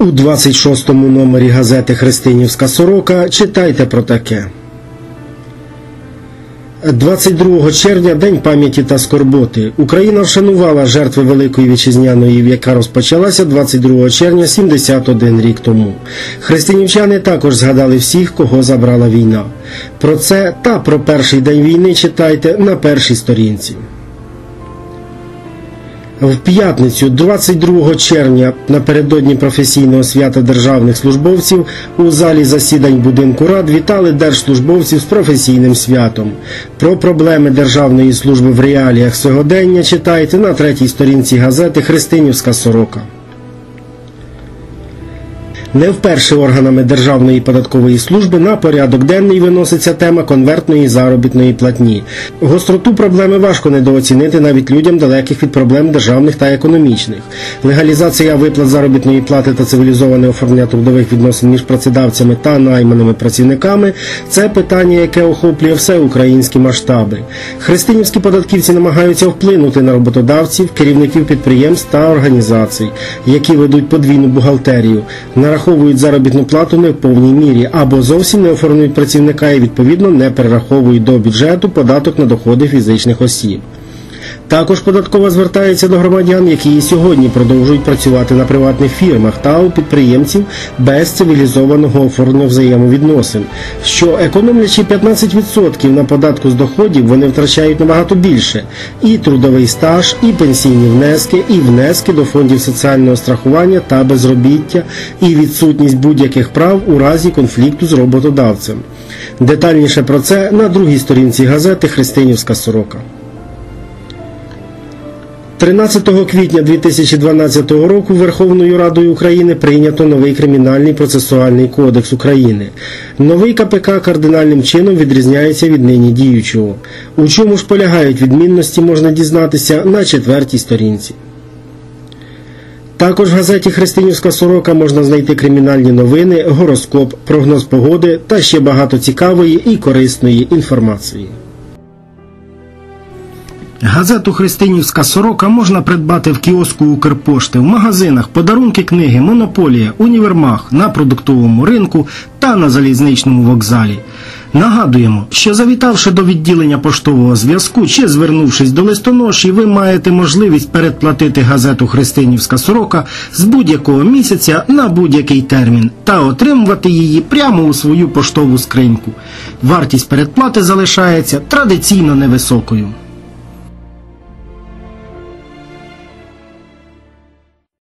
У 26-му номері газети Христинівська сорока читайте про таке. 22 червня День пам'яті та скорботи. Україна вшанувала жертви Великої Вітчизняної, яка розпочалася 22 червня 71 рік тому. Христинівчани також згадали всіх, кого забрала війна. Про це та про перший день війни читайте на першій сторінці. В п'ятницю, 22 червня, напередодні професійного свята державних службовців, у залі засідань будинку рад вітали держслужбовців з професійним святом. Про проблеми державної служби в реаліях сьогодення читайте на третій сторінці газети Христинівська сорока. Не вперше органами Державної податкової служби на порядок денний виноситься тема конвертної заробітної платні. Гостроту проблеми важко недооцінити навіть людям далеких від проблем державних та економічних. Легалізація виплат заробітної плати та цивілізоване оформлення трудових відносин між працедавцями та найманими працівниками це питання, яке охоплює все українські масштаби. Христинівські податківці намагаються вплинути на роботодавців, керівників підприємств та організацій, які ведуть подвійну бухгалтерію нараховують заробітну плату не в повній мірі або зовсім не оформлюють працівника і відповідно не перераховують до бюджету податок на доходи фізичних осіб. Також податкова звертається до громадян, які і сьогодні продовжують працювати на приватних фірмах та у підприємців без цивілізованого оформлення взаємовідносин, що економлячи 15% на податку з доходів, вони втрачають набагато більше і трудовий стаж, і пенсійні внески, і внески до фондів соціального страхування та безробіття, і відсутність будь-яких прав у разі конфлікту з роботодавцем. Детальніше про це на другій сторінці газети Христинівська сорока. 13 квітня 2012 року Верховною Радою України прийнято новий кримінальний процесуальний кодекс України. Новий КПК кардинальним чином відрізняється від нині діючого. У чому ж полягають відмінності, можна дізнатися на четвертій сторінці. Також в газеті Христинівська сорока можна знайти кримінальні новини, гороскоп, прогноз погоди та ще багато цікавої і корисної інформації. Газету Христинівська сорока можна придбати в кіоску Укрпошти, в магазинах, подарунки книги, монополія, універмаг, на продуктовому ринку та на залізничному вокзалі. Нагадуємо, що завітавши до відділення поштового зв'язку чи звернувшись до листоноші, ви маєте можливість передплатити газету Христинівська сорока з будь-якого місяця на будь-який термін та отримувати її прямо у свою поштову скриньку. Вартість передплати залишається традиційно невисокою.